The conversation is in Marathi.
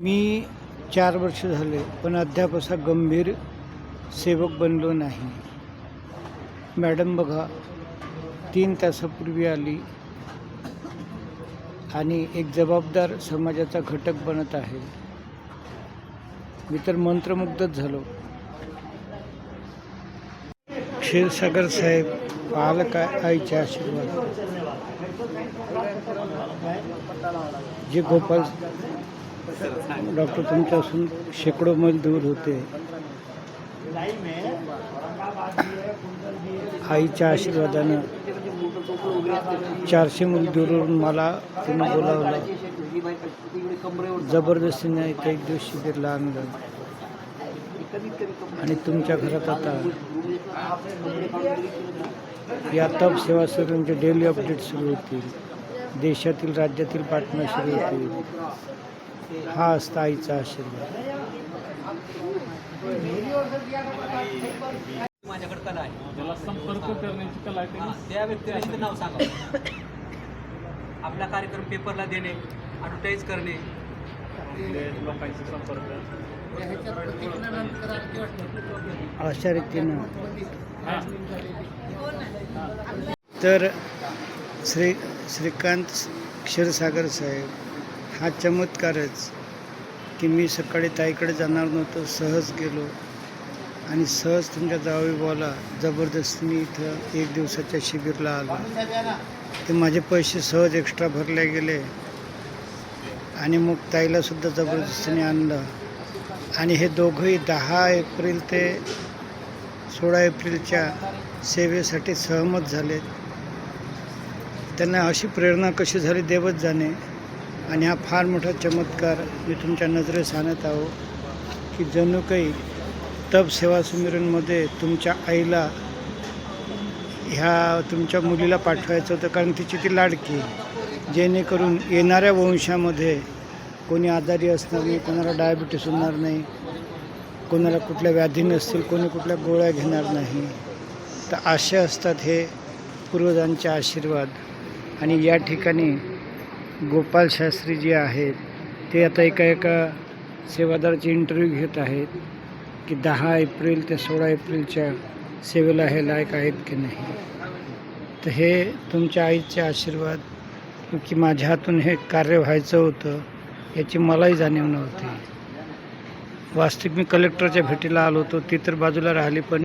मी चार वर्ष झाले पण अद्याप असा गंभीर सेवक बनलो नाही. मॅडम बघा तीन तासापूर्वी आली आणि एक जबाबदार समाजाचा घटक बनत आहे. मी तर मंत्रमुग्धच झालो. क्षीरसागर साहेब पालक आईच्या आशीर्वाद. जे गोपाल डॉक्टर तुमच्यापासून शेकडो मैल दूर होते. आईच्या आशीर्वादानं चारशे मैल दूरवरून मला तुम्ही बोलावलं. जबरदस्तीने एका एक दिवस शिबिरला आणलं आणि तुमच्या घरात आता या तप सेवा सुरूंचे डेली अपडेट सुरू होतील. देशातील राज्यातील बातम्या सुरू होतील. हा असता आईचा आशीर्वाद. माझ्याकडे कला आहे. संपर्क करण्याची कला आहे. हा, त्या नाव सांगा. आपला कार्यक्रम पेपरला देणे ॲडव्हर्टाईज करणे. लोकांशी संपर्क. अशा रीतीनं. तर श्री श्रीकांत क्षीरसागर साहेब हा चमत्कारच की मी सकाळी ताईकडे जाणार नव्हतो सहज गेलो. आणि सहज तुमच्या जावईबाला जबरदस्तीने इथं एक दिवसाच्या शिबिरला आलो. ते माझे पैसे सहज एक्स्ट्रा भरले गेले. आणि मग ताईलासुद्धा जबरदस्तीने आणलं. आणि हे दोघंही दहा एप्रिल ते सोळा एप्रिलच्या सेवेसाठी सहमत झाले. त्यांना अशी प्रेरणा कशी झाली देवच जाणे. आणि हा फार मोठा चमत्कार मी तुमच्या नजरेस आणत आहो की जणू काही तप सेवा सुमिरनमध्ये तुमच्या आईला ह्या तुमच्या मुलीला पाठवायचं होतं कारण तिची ती लाडकी जेणेकरून येणाऱ्या वंशामध्ये कोणी आजारी असणार नाही कोणाला डायबिटीस होणार नाही कोणाला कुठल्या व्याधी नसतील कोणी कुठल्या गोळ्या घेणार नाही. तर असे असतात हे पूर्वजांचे आशीर्वाद. आणि या ठिकाणी गोपाल शास्त्री जे आहेत ते आता एका एका सेवादाराचे इंटरव्ह्यू घेत आहेत की दहा एप्रिल ते सोळा एप्रिलच्या सेवेला हे लायक आहेत की नाही. तर हे तुमच्या आईचे आशीर्वाद की माझ्या हातून हे कार्य व्हायचं होतं याची मलाही जाणीव नव्हती. वास्तविक मी कलेक्टरच्या भेटीला आलो होतो ती तर बाजूला राहिली पण